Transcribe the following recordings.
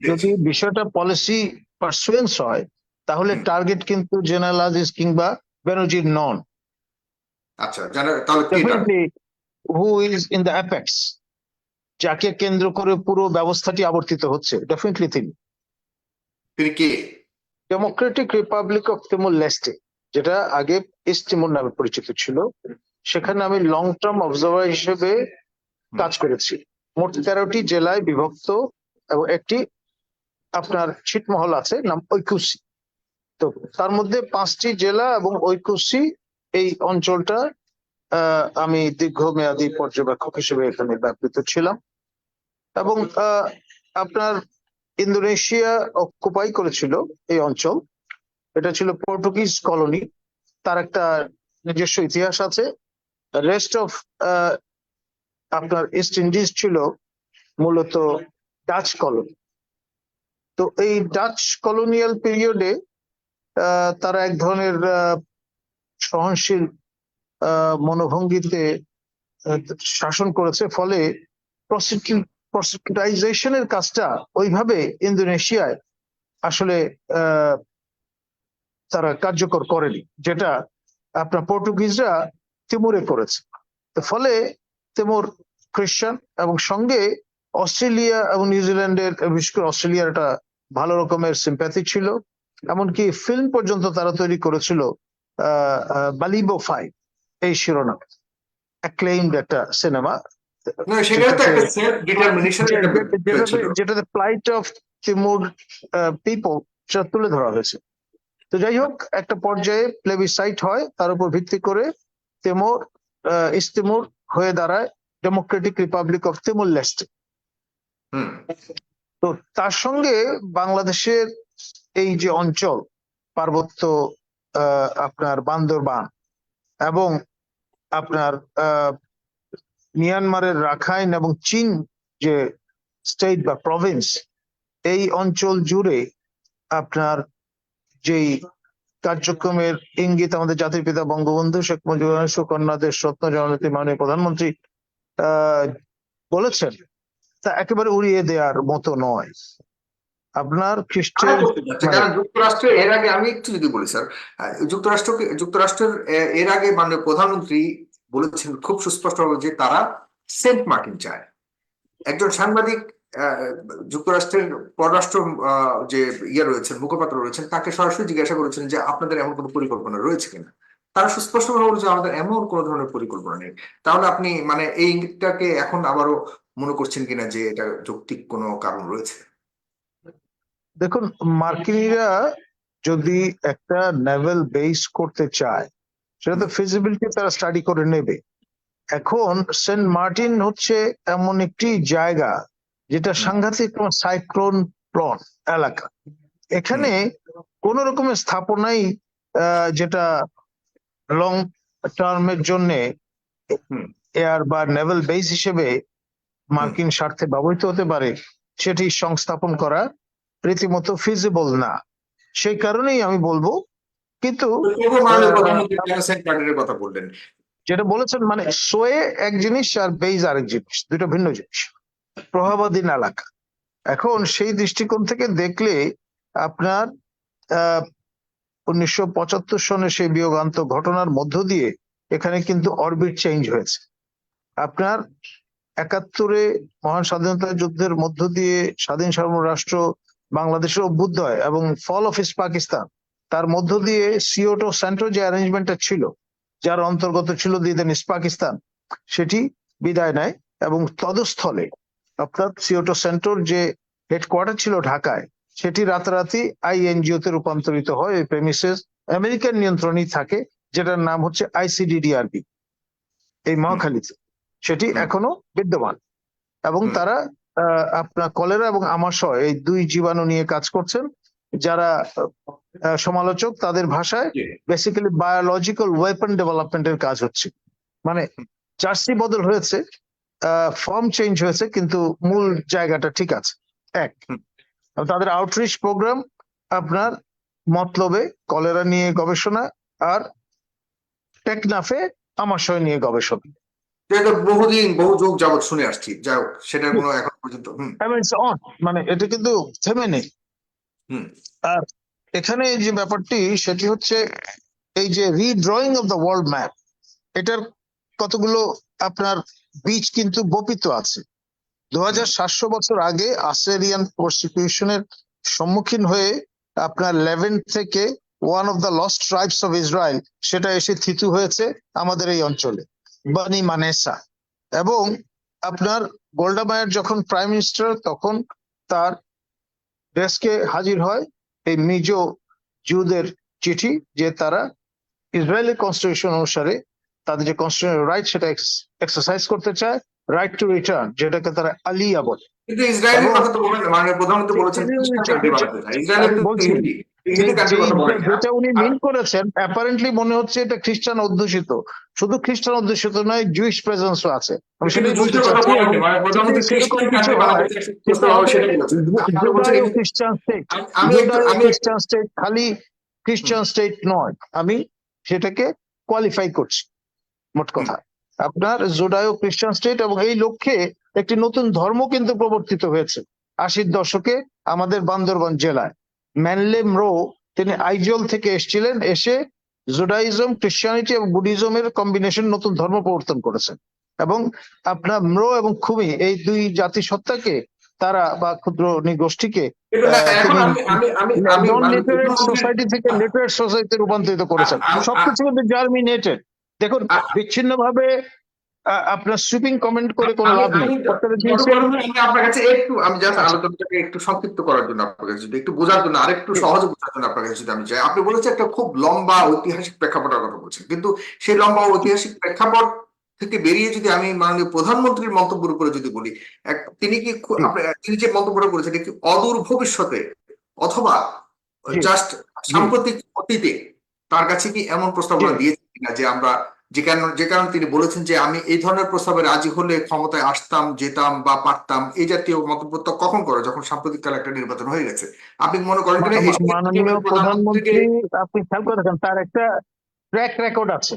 যদি বিষয়টা পলিসি পার্সুয়েন্স হয় তাহলে টার্গেট কিন্তু জেনারেল আজিজ কিংবা বেনজির নন আচ্ছা তাহলে who is in the apex যাকে কেন্দ্র করে পুরো ব্যবস্থাটি আবর্তিত হচ্ছে ডেফিনেটলি তিনি। তিনি কে? Democratic Republic of Timor Leste যেটা আগে ইস্ট তিমুর নামে পরিচিত ছিল। সেখানে আমি লং টার্ম অবজার্ভার হিসেবে কাজ করেছি। মোট তেরোটি জেলায় বিভক্ত এবং একটি আপনার ছিটমহল আছে, নাম ঐকুসি তো তার মধ্যে পাঁচটি জেলা এবং ঐকুসি এই অঞ্চলটা আমি দীর্ঘমেয়াদী পর্যবেক্ষক হিসেবে এখানে ব্যাপৃত ছিলাম। এবং আপনার ইন্দোনেশিয়া অকুপাই করেছিল এই অঞ্চল। এটা ছিল পর্তুগিজ কলোনি। তার একটা নিজস্ব ইতিহাস আছে। রেস্ট অফ আপনার ইস্ট ইন্ডিজ ছিল মূলত ডাচ কলোনি তো এই ডাচ কলোনিয়াল পিরিয়ডে তারা এক ধরনের সহনশীল মনোভঙ্গিতে শাসন করেছে। ফলে প্রসিকিউটাইজেশনের কাজটা ওইভাবে ইন্দোনেশিয়ায় আসলে তারা কার্যকর করেনি, যেটা আপনার পর্তুগিজরা তিমুরে করেছে। তো ফলে তিমুর খ্রিস্টান এবং সঙ্গে অস্ট্রেলিয়া এবং নিউজিল্যান্ডের, বিশেষ করে অস্ট্রেলিয়ার একটা ভালো রকমের সিম্প্যাথি ছিল। এমনকি ফিল্ম পর্যন্ত তারা তৈরি করেছিল বালিবো ফাইভ এই শিরোনাম। অ্যাক্লেইমড একটা সিনেমা যেটাতে প্লাইট অফ তিমুর পিপল সেটা তুলে ধরা হয়েছে। তো যাই হোক একটা পর্যায়ে প্লেবিসাইট হয় তার উপর ভিত্তি করে তেমুর ইস্তিমুর হয়ে দাঁড়ায় Democratic Republic of Timor Leste হুম। তো তার সঙ্গে বাংলাদেশের এই যে অঞ্চল, পার্বত্য আপনার বান্দরবান এবং আপনার মিয়ানমারের রাখাইন এবং চীন যে স্টেট বা প্রভিন্স এই অঞ্চল জুড়ে আপনার যেই কার্যক্রমের ইঙ্গিত আমাদের জাতির পিতা বঙ্গবন্ধু শেখ মুজিবুর রহমান সুকন্যা দেশ রত্ন জননেত্রী মাননীয় প্রধানমন্ত্রী বলেছেন তা একেবারে উড়িয়ে দেওয়ার মতো নয়। আপনার খ্রিস্টের আচ্ছা, যুক্তরাষ্ট্রের এর আগে আমি একটু যদি বলি স্যার যুক্তরাষ্ট্রকে যুক্তরাষ্ট্রের এর আগে মাননীয় প্রধানমন্ত্রী বলেছেন খুব সুস্পষ্টভাবে যে তারা সেন্ট মার্টিন চায়। একজন সাংবাদিক যুক্তরাষ্ট্রের পররাষ্ট্র যে ইয়ে রয়েছেন মুখপাত্র রয়েছেন তাকে সরাসরি জিজ্ঞাসা করেছেন যে আপনাদের এমন কোনো পরিকল্পনা রয়েছে কিনা? তারা সুস্পষ্টভাবে বলেছে আমাদের এমন কোনো ধরনের পরিকল্পনা নেই। তাহলে আপনি মানে এই ইঙ্গিতটাকে এখন আবারও মনে করছেন কিনা যে এটা যৌক্তিক কোনো কারণ রয়েছে? দেখুন মার্কিনিরা যদি একটা নেভেল বেস করতে চায় সেটা তো ফিজিবিলিটি তারা স্টাডি করে নেবে। এখন সেন্ট মার্টিন হচ্ছে এমন একটি জায়গা যেটা সাংঘাতিক সাইক্লোন প্লট এলাকা। এখানে কোন রকমের স্থাপনাই আহ, যেটা লং টার্মের জন্য এয়ার বা নেভেল বেস হিসেবে মার্কিন স্বার্থে ব্যবহৃত হতে পারে সেটি সংস্থাপন করা রীতিমতো ফিজিবল না। সেই কারণেই আমি বলব কিন্তু যেটা বলেছেন মানে সোয়ে এক জিনিস আর বেইজ আরেক জিনিস দুটো ভিন্ন জিনিস। প্রভাবাধীন এলাকা এখন সেই দৃষ্টিকোণ থেকে দেখলে আপনার আহ উনিশশো পঁচাত্তর সনে সেই বিয়োগান্ত ঘটনার মধ্য দিয়ে এখানে কিন্তু অরবিট চেঞ্জ হয়েছে। আপনার একাত্তরে মহান স্বাধীনতা যুদ্ধের মধ্য দিয়ে স্বাধীন সার্বভৌম রাষ্ট্র বাংলাদেশের অভ্যুদয় এবং ফল অফ ইস্ট পাকিস্তান তার মধ্য দিয়ে সিওটো সেন্ট্রো যে অ্যারেঞ্জমেন্টটা ছিল, যার অন্তর্গত ছিল দিদেন ইস্ট পাকিস্তান সেটি বিদায় নেয় এবং তদস্থলে অর্থাৎ সিওটো সেন্ট্রোর যে হেডকোয়ার্টার ছিল ঢাকায়, সেটি রাতারাতি আইএনজিও তে রূপান্তরিত হয়। এই প্রেমিসেস আমেরিকান নিয়ন্ত্রণই থাকে, যেটার নাম হচ্ছে আইসিডিডিআরবি এই মহাখালীতে সেটি এখনও বিদ্যমান। এবং তারা আহ, আপনার কলেরা এবং আমাশয় এই দুই জীবাণু নিয়ে কাজ করছেন। যারা সমালোচক তাদের ভাষায় বেসিক্যালি বায়োলজিক্যাল ওয়েপন ডেভেলপমেন্টের কাজ হচ্ছে। মানে জার্সি বদল হয়েছে ফর্ম চেঞ্জ হয়েছে কিন্তু মূল জায়গাটা ঠিক আছে। এক তাদের আউটরিচ প্রোগ্রাম আপনার মতলবে কলেরা নিয়ে গবেষণা আর টেকনাফে আমাশয় নিয়ে গবেষণা। যেটা বহুদিন বহু যুগ যাবত শুনে আসছি। যাই হোক সেটার কোনো এখন পর্যন্ত হুম। এবং it's on, মানে এটা কিন্তু থেমে নেই। আর এখানে যে ব্যাপারটি সেটি হচ্ছে এই যে redrawing of the world map এটার কতগুলো আপনার বীজ কিন্তু বপিত আছে। দু হাজার সাতশো বছর আগে আসেরিয়ান প্রসিকিউশনের সম্মুখীন হয়ে আপনার লেভেন থেকে one of the lost tribes of Israel সেটা এসে থিতু হয়েছে আমাদের এই অঞ্চলে। বানি মানেসা এবং আপনার গোল্ডা মায়ের যখন প্রাইম মিনিস্টার তখন তার ডেস্কে হাজির হয় এই মিজো জুদের চিঠি যে তারা ইসরায়েলি কনস্টিটিউশন অনুসারে তাদের যে কনস্টিটিউশন রাইট সেটা এক্সারসাইজ করতে চায় রাইট টু রিটার্ন যেটাকে তারা আলিয়া বলে কিন্তু ইসরায়েলের কথা তো বলেন প্রধানমন্ত্রী বলেছেন যেটা উনি মিন করেছেন অ্যাপারেন্টলি মনে হচ্ছে এটা খ্রিস্টান অধ্যুষিত শুধু খ্রিস্টান অধ্যুষিত নয় জুইশ প্রেজেন্সও আছে খ্রিস্টান হয়, স্টেট খ্রিস্টান স্টেট খালি খ্রিস্টান স্টেট নয় আমি সেটাকে কোয়ালিফাই করছি মোট কথা আপনার জোডায়ো খ্রিস্টান স্টেট এবং এই লক্ষ্যে একটি নতুন ধর্ম কিন্তু প্রবর্তিত হয়েছে আশির দশকে আমাদের বান্দরবান জেলায় ম্যানলে ম্রো তিনি আইজল থেকে এসেছিলেন এসে জুডাইজম খ্রিস্টানিটি এবং বুদ্ধিজমের কম্বিনেশন নতুন ধর্ম প্রবর্তন করেছেন। এবং আপনার ম্রো এবং খুমি এই দুই জাতিসত্তাকে তারা বা ক্ষুদ্র প্রধানমন্ত্রী- সোসাইটি থেকে লিটারেট সোসাইটি রূপান্তরিত করেছেন। সবকিছু কিন্তু জার্মিনেটেড দেখুন আ- বিচ্ছিন্ন ভাবে আপনার সুইপিং কমেন্ট করে কোনো লাভ নেই আমি আপনারা কাছে একটু আমি জাস্ট। আলোচনাটাকে একটু সংক্ষিপ্ত করার জন্য আপনার কাছে যদি একটু বোঝার জন্য আরেকটু। সহজে বোঝার জন্য আপনার কাছে যদি আমি চাই আপনি বলেছেন একটা খুব লম্বা ঐতিহাসিক প্রেক্ষাপটের কথা বলছেন কিন্তু সেই লম্বা ঐতিহাসিক প্রেক্ষাপট থেকে বেরিয়ে যদি আমি মাননীয় প্রধানমন্ত্রীর মন্তব্যের উপরে যদি বলি তিনি কি। তিনি যে মন্তব্যটা করেছেন একটি অদূর ভবিষ্যতে অথবা জাস্ট সাম্প্রতিক অতীতে তার কাছে কি এমন প্রস্তাবনা জি। দিয়েছেন কিনা যে আমরা যে কারণ যে কারণে তিনি বলেছেন যে আমি এই ধরনের প্রস্তাবে রাজি হলে ক্ষমতায় আসতাম যেতাম বা পারতাম এই জাতীয় মন্তব্য কখন করে যখন সাম্প্রতিককালে একটা নির্বাচন হয়ে গেছে। আপনি মনে করেন মাননীয় প্রধানমন্ত্রী আপনি খেয়াল করে দেখেন তার একটা ট্র্যাক রেকর্ড আছে।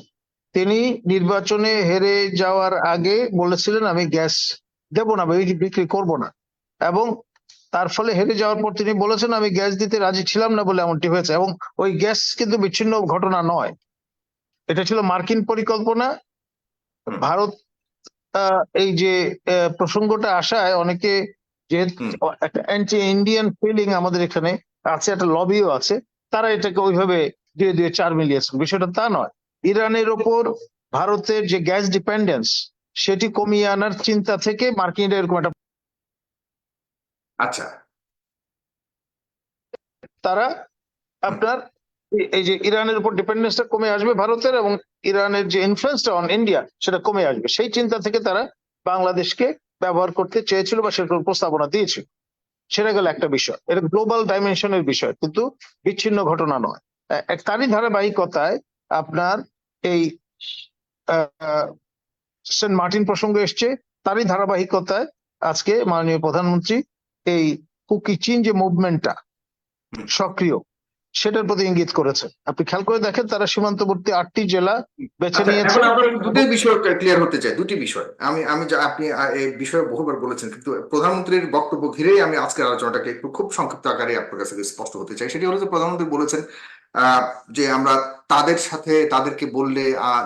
তিনি নির্বাচনে হেরে যাওয়ার আগে বলেছিলেন আমি গ্যাস দেব না বিক্রি করব না। এবং তার ফলে হেরে যাওয়ার পর তিনি বলেছেন আমি গ্যাস দিতে রাজি ছিলাম না বলে এমনটি হয়েছে। এবং ওই গ্যাস কিন্তু বিচ্ছিন্ন ঘটনা নয়। এটা ছিল মার্কিন পরিকল্পনা। ভারত এই যে প্রসঙ্গটা আসায় অনেকে যেহেতু একটা অ্যান্টি ইন্ডিয়ান ফিলিং আমাদের এখানে আছে একটা লবিও আছে তারা এটাকে ওইভাবে দিয়ে দিয়ে চার মিলিয়েছেন বিষয়টা তা নয়। ইরানের ওপর ভারতের যে গ্যাস ডিপেন্ডেন্স সেটি কমিয়ে আনার চিন্তা থেকে মার্কিনরা এরকম একটা আচ্ছা। তারা আপনার এই- যে ইরানের উপর ডিপেন্ডেন্সটা কমে আসবে ভারতের এবং ইরানের যে ইনফ্লুয়েন্সটা অন ইন্ডিয়া সেটা কমে আসবে। সেই চিন্তা থেকে তারা বাংলাদেশকে ব্যবহার করতে চেয়েছিল বা সেরকম প্রস্তাবনা দিয়েছিল সেটা গেল একটা বিষয়। এটা গ্লোবাল ডাইমেনশনের বিষয়, কিন্তু বিচ্ছিন্ন ঘটনা নয়। তারই ধারাবাহিকতায় আপনার এই সেন্ট মার্টিন প্রসঙ্গ এসছে। তারই ধারাবাহিকতায় আজকে মাননীয় প্রধানমন্ত্রী এই কুকি চীন যে মুভমেন্টটা। সক্রিয় সেটার প্রতি ইঙ্গিত করেছে। আপনি খেয়াল করে দেখেন তারা সীমান্তবর্তী আটটি জেলা বেছে আচ্ছা, নিয়েছে। দুটি বিষয় ক্লিয়ার হতে চাই দুটি বিষয়। আমি আমি আপনি এই বিষয়ে বহুবার বলেছেন কিন্তু প্রধানমন্ত্রীর বক্তব্য ঘিরেই আমি আজকের আলোচনাটাকে একটু খুব সংক্ষিপ্ত আকারে আপনার কাছে স্পষ্ট হতে চাই। সেটি হলো যে প্রধানমন্ত্রী বলেছেন যে আমরা তাদের সাথে তাদেরকে বললে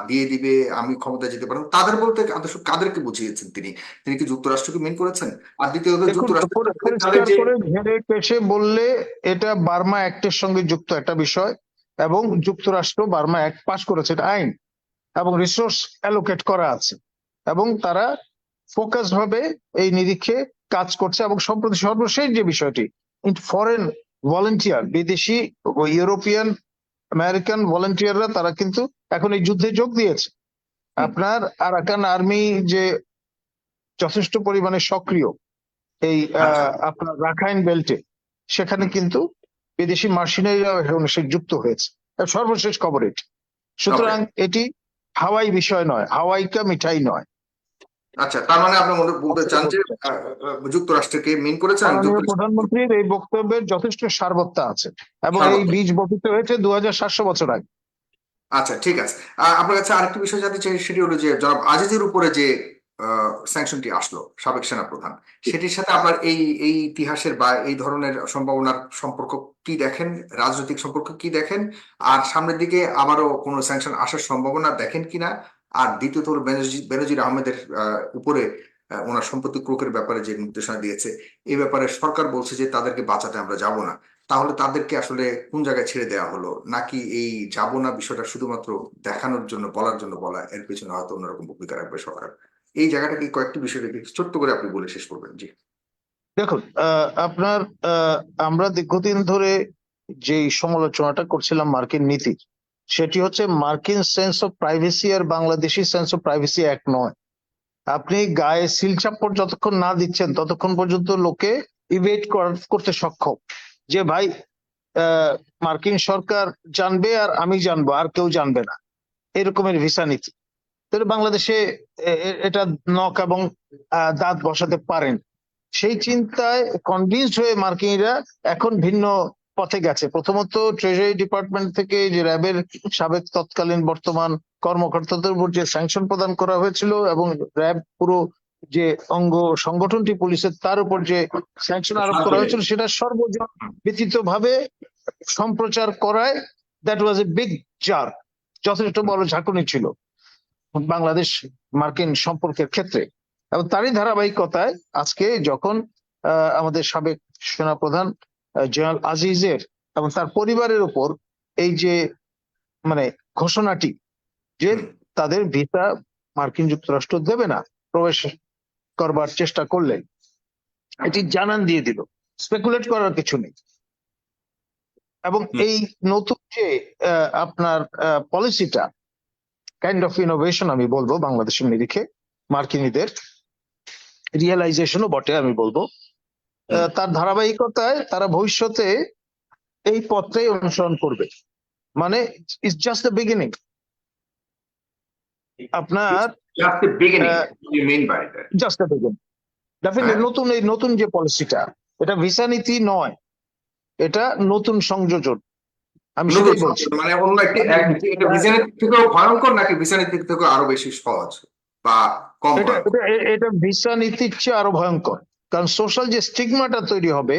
দিয়ে দিবে আমি ক্ষমতায় যেতে পারব। তাদের বলতে আদর্শ কাদেরকে বুঝিয়েছেন তিনি? তিনি কি যুক্তরাষ্ট্রকে মিন করেছেন? আর দ্বিতীয়ত যুক্তরাষ্ট্র বললে এটা বার্মা অ্যাক্টের সঙ্গে যুক্ত একটা বিষয় এবং যুক্তরাষ্ট্র বার্মা অ্যাক্ট পাস করেছে এটা আইন এবং রিসোর্স অ্যালোকেট করা আছে এবং তারা ফোকাস ভাবে এই নিরীক্ষে কাজ করছে এবং সম্প্রতি সর্বশেষ যে বিষয়টি ফরেন ভলেন্টিয়ার বিদেশি ইউরোপিয়ান আমেরিকান ভলেন্টিয়াররা তারা কিন্তু এখন এই যুদ্ধে যোগ দিয়েছে। আপনার আরাকান আর্মি যে যথেষ্ট পরিমাণে সক্রিয় এই আচ্ছা। আপনার রাখাইন বেল্টে সেখানে কিন্তু বিদেশি মার্শিনারিরা এখানে সে যুক্ত হয়েছে। সর্বশেষ খবর এটি। সুতরাং এটি হাওয়াই বিষয় নয় হাওয়াইকা মিঠাই নয়। আচ্ছা তার মানে আপনি বলতে চান যে যুক্তরাষ্ট্রকে মিন করেছেন প্রধানমন্ত্রীর এই বক্তব্যের যথেষ্ট সারবত্তা আছে এবং এই বীজ বপিত হয়েছে দু হাজার সাতশো বছর আগে। আচ্ছা ঠিক আছে। আপনার কাছে আরেকটি বিষয় জানতে চাই সেটি হলো যে জনাব আজিজের উপরে যে স্যাংশনটি আসলো সাবেক সেনা প্রধান সেটির সাথে আপনার এই এই ইতিহাসের বা এই ধরনের সম্ভাবনার সম্পর্ক কি দেখেন? রাজনৈতিক সম্পর্ক কি দেখেন? আর সামনের দিকে আবারও কোনো স্যাংশন আসার সম্ভাবনা দেখেন কিনা? আর দ্বিতীয়ত হলো বেনজির আহমেদের আহ, উপরে ওনার সম্পত্তি ক্রোকের ব্যাপারে যে নির্দেশনা দিয়েছে এই ব্যাপারে সরকার বলছে যে তাদেরকে বাঁচাতে আমরা যাব না। তাহলে তাদেরকে আসলে কোন জায়গায় ছেড়ে দেওয়া হলো? নাকি এই যাব না বিষয়টা শুধুমাত্র দেখানোর জন্য বলার জন্য বলা এর পেছনে হয়তো অন্যরকম ভূমিকা রাখবে সরকার? এই জায়গাটা কি কয়েকটি বিষয় রেখে ছোট্ট করে আপনি বলে শেষ করবেন জি। দেখুন আপনার আমরা দীর্ঘদিন ধরে যে সমালোচনাটা করছিলাম মার্কিন নীতির সেটি হচ্ছে মার্কিন সেন্স অফ প্রাইভেসি আর বাংলাদেশি সেন্স অফ প্রাইভেসি এক নয়। আপনি গায়ে সিলচাপ্পর যতক্ষণ না দিচ্ছেন, ততক্ষণ পর্যন্ত লোকে ইভেট করতে সক্ষম। যে ভাই মার্কিন সরকার জানবে আর আমি জানব, আর কেউ জানবে না। এরকমের ভিসা নীতি। তাহলে বাংলাদেশে এটা নখ এবং দাঁত বসাতে পারেন। সেই চিন্তায় কনভিন্সড হয়ে মার্কিনরা এখন ভিন্ন পথে গেছে। প্রথমত ট্রেজারি ডিপার্টমেন্ট থেকে যে র্যাবের সাবেক তৎকালীন বর্তমান কর্মকর্তাদের উপর যে স্যাংশন প্রদান করা হয়েছিল এবং র্যাব পুরো যে অঙ্গ সংগঠনটি পুলিশের তার উপর যে স্যাংশন আরোপ করা হয়েছিল সেটা সর্বজন ব্যতীত ভাবে সম্প্রচার করায় that was a big jar যথেষ্ট বড় ঝাঁকুনি ছিল বাংলাদেশ মার্কিন সম্পর্কের ক্ষেত্রে। এবং তারই ধারাবাহিকতায় আজকে যখন আমাদের সাবেক সেনাপ্রধান জেনারেল আজিজের এবং তার পরিবারের উপর এই যে মানে ঘোষণাটি যে তাদের ভিসা মার্কিন যুক্তরাষ্ট্র দেবে না প্রবেশ করবার চেষ্টা করলেন। এটি জানান দিয়ে দিল। স্পেকুলেট করার কিছু নেই। এবং এই নতুন যে আপনার পলিসিটা কাইন্ড অফ ইনোভেশন আমি বলব বাংলাদেশের নিরিখে মার্কিনীদের রিয়েলাইজেশনও বটে আমি বলব। তার ধারাবাহিকতায় তারা ভবিষ্যতে এই পথটাই অনুসরণ করবে। মানে ইটস জাস্ট দ্য বিগিনিং আপনার জাস্ট দ্য বিগিনিং ডেফিনেটলি হ্যাঁ। নতুন এই নতুন যে পলিসিটা এটা ভিসা নীতি নয় এটা নতুন সংযোজন। আমি সেটাই বলছি। মানে অন্য একটি থেকেও ভয়ঙ্কর নাকি ভিসানের দিক থেকে আরও বেশি সহজ বা কম এটা এটা ভিসা নীতির চেয়ে আরও ভয়ঙ্কর। কারণ সোশ্যাল যে স্টিগমাটা তৈরি হবে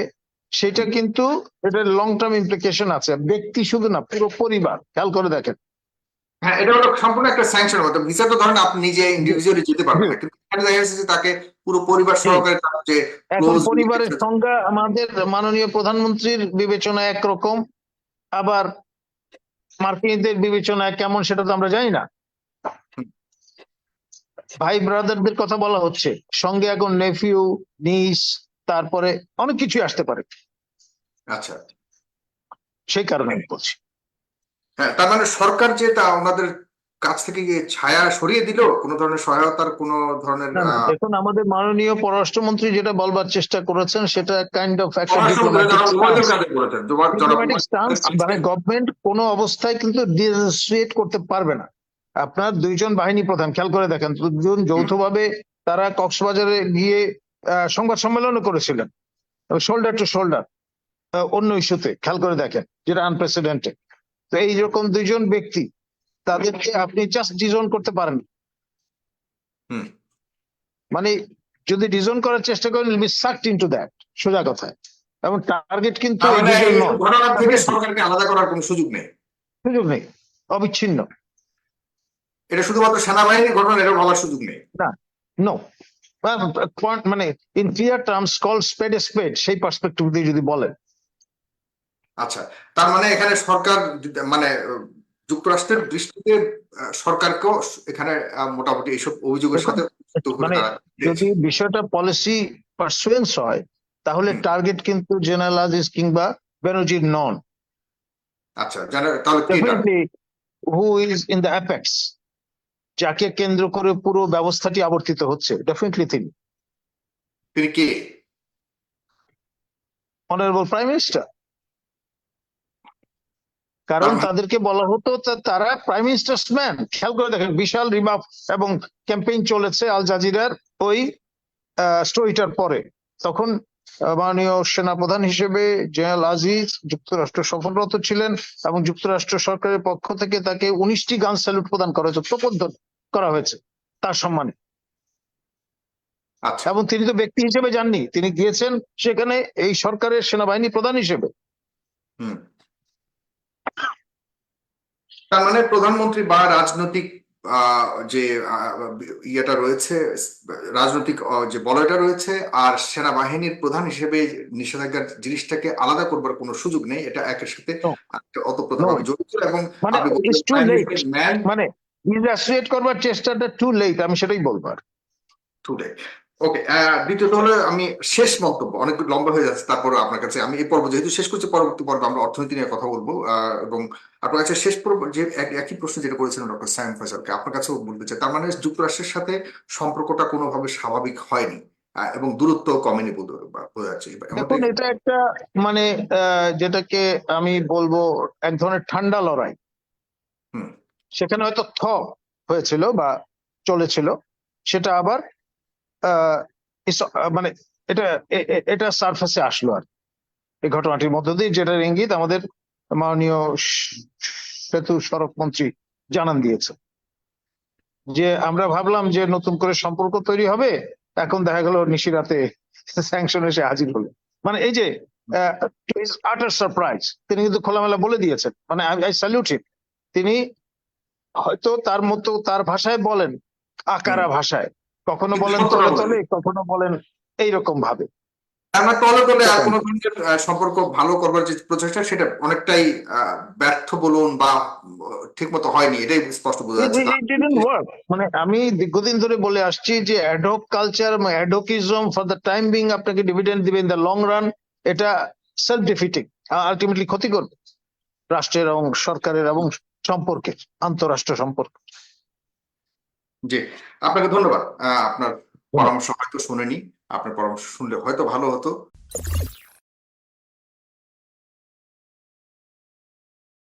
সেটা কিন্তু এটা লং টার্ম ইমপ্লিকেশন আছে। ব্যক্তি শুধু না পুরো পরিবার। খেয়াল করে দেখেন। হ্যাঁ এটা হলো সম্পূর্ণ একটা স্যাংশন মতো ভিসা তো ধরেন আপনি নিজে ইন্ডিভিজুয়ালি যেতে পারবেন কিন্তু এখানে দেখা যাচ্ছে যে তাকে পুরো পরিবার সহকারে তার যে এখন পরিবারের। সংজ্ঞা আমাদের মাননীয় প্রধানমন্ত্রীর বিবেচনা একরকম। আবার মার্কিনীদের বিবেচনা কেমন সেটা তো আমরা জানি না। ভাই ব্রাদারদের কথা বলা হচ্ছে। সঙ্গে এখন নেফিউ নিস তারপরে অনেক কিছুই আসতে পারে। আচ্ছা। সেই কারণে আমি বলছি। হ্যাঁ তার মানে সরকার ওনাদের কাছ থেকে ছায়া সরিয়ে দিল কোনো ধরনের সহায়তার কোনো ধরনের না, না, আহ, দেখুন আমাদের মাননীয় পররাষ্ট্রমন্ত্রী যেটা বলবার চেষ্টা করেছেন সেটা কাইন্ড অফ একটা ডিপ্লোম্যাটিক স্টান্স মানে গভর্নমেন্ট কোনো অবস্থায় কিন্তু ডিসোসিয়েট করতে পারবে না। আপনার দুইজন বাহিনী প্রধান খেয়াল করে দেখেন দুজন যৌথভাবে তারা কক্সবাজারে গিয়ে সংবাদ সম্মেলনও করেছিলেন শোল্ডার টু শোল্ডার অন্য ইস্যুতে খেয়াল করে দেখেন যেটা আনপ্রেসিডেন্টেড তো এইরকম দুইজন ব্যক্তি তাদেরকে আপনি জাস্ট ডিজন করতে পারেন। মানে যদি ডিজন করার চেষ্টা করেন বি সাকড ইনটু দ্যাট সোজা কথা। এবং টার্গেট কিন্তু ঘটনা থেকে সরকারকে আলাদা করার কোনো সুযোগ নেই। সুযোগ নেই অবিচ্ছিন্ন। এটা শুধুমাত্র সেনাবাহিনীর ঘটনা এরকম হওয়ার সুযোগ নেই। নো মানে in clear terms call spade spade সেই পার্সপেক্টিভ দিয়ে যদি বলেন। আচ্ছা তার মানে এখানে সরকার মানে যুক্তরাষ্ট্রের দৃষ্টিতে সরকারকেও এখানে মোটামুটি এইসব অভিযোগের সাথে মানে যদি বিষয়টা পলিসি পার্সুয়েন্স হয় তাহলে টার্গেট কিন্তু জেনারেল আজিজ কিংবা বেনজির নন আচ্ছা তাহলে who is in the apex যাকে কেন্দ্র করে পুরো ব্যবস্থাটি আবর্তিত হচ্ছে ডেফিনেটলি তিনি। তিনি কে? অনারেবল প্রাইম মিনিস্টার কারণ তাদেরকে বলা হতো তারা প্রাইম মিনিস্টার্স ম্যান খেয়াল করে দেখেন বিশাল রিমাফ এবং ক্যাম্পেইন চলেছে আল জাজিরার ওই স্টোরিটার পরে। তখন মাননীয় সেনাপ্রধান হিসেবে জেনারেল আজিজ যুক্তরাষ্ট্র সফররত ছিলেন এবং যুক্তরাষ্ট্র সরকারের পক্ষ থেকে তাকে উনিশটি গান স্যালুট প্রদান করা হয়েছে প্রবর্ধন করা হয়েছে তার সম্মানে। আচ্ছা। এবং তিনি তো ব্যক্তি হিসেবে যাননি তিনি গিয়েছেন সেখানে এই সরকারের সেনাবাহিনী প্রধান হিসেবে। হুম। তার মানে প্রধানমন্ত্রী বা রাজনৈতিক যে ইয়েটা রয়েছে রাজনৈতিক যে বলয়টা রয়েছে আর সেনাবাহিনীর প্রধান হিসেবে নিষেধাজ্ঞার জিনিসটাকে আলাদা করবার কোনো সুযোগ নেই। এটা একের সাথে. অতপ্রতভাবে জড়িত এবং মানে মানে করবার চেষ্টাটা টু লেট আমি সেটাই বলবার টু টুডে ওকে দ্বিতীয়ত হলো আমি শেষ মন্তব্য অনেক লম্বা হয়ে যাচ্ছে তারপরে আপনার কাছে। আমি এই পর্ব যেহেতু শেষ করছি পরবর্তী পর্বে আমরা অর্থনীতি নিয়ে কথা বলব এবং আপনার কাছে শেষ পর্ব যে এক- একই প্রশ্ন যেটা করেছিলেন ডক্টর সাইম ফয়সালকে আপনার কাছেও বলতে চাই তার মানে যুক্তরাষ্ট্রের সাথে সম্পর্কটা কোনোভাবে স্বাভাবিক হয়নি এবং দূরত্ব কমেনি দেখুন এটা একটা মানে আহ, যেটাকে আমি বলব এক ধরনের ঠান্ডা লড়াই। হুম। সেখানে হয়তো থ হয়েছিল বা চলেছিল সেটা আবার মানে এটা এটা সারফেসে আসলো আর এই ঘটনাটির মধ্য দিয়ে যেটার ইঙ্গিত আমাদের মাননীয় সেতু সড়ক মন্ত্রী জানান দিয়েছে। যে আমরা ভাবলাম যে নতুন করে সম্পর্ক তৈরি হবে এখন দেখা গেল নিশিরাতে স্যাংশন এসে হাজির হলো। মানে এই যে আটার সারপ্রাইজ তিনি কিন্তু খোলামেলা বলে দিয়েছেন। মানে আই স্যালিউট হিম তিনি হয়তো তার মতো তার ভাষায় বলেন আকারা ভাষায়। কখনো বলেন তলে তলে কখনো বলেন এইরকম ভাবে। আমরা তলে তলে আর কোনো ধরনের সম্পর্ক ভালো করবার যে প্রচেষ্টা সেটা অনেকটাই ব্যর্থ বলুন বা ঠিক মতো হয়নি এটাই স্পষ্ট বোঝা যাচ্ছে. মানে আমি দীর্ঘদিন ধরে বলে আসছি যে ad hoc culture adhocism for the time being আপনাকে ডিভিডেন্ড দিবে ইন দ্য লং রান এটা সেলফ ডিফিটিং আলটিমেটলি ক্ষতি করবে। রাষ্ট্রের এবং সরকারের এবং সম্পর্কে আন্তঃরাষ্ট্র সম্পর্ক। জি আপনাকে ধন্যবাদ। আপনার পরামর্শ হয়তো শুনেনি। আপনার পরামর্শ শুনলে হয়তো ভালো হতো।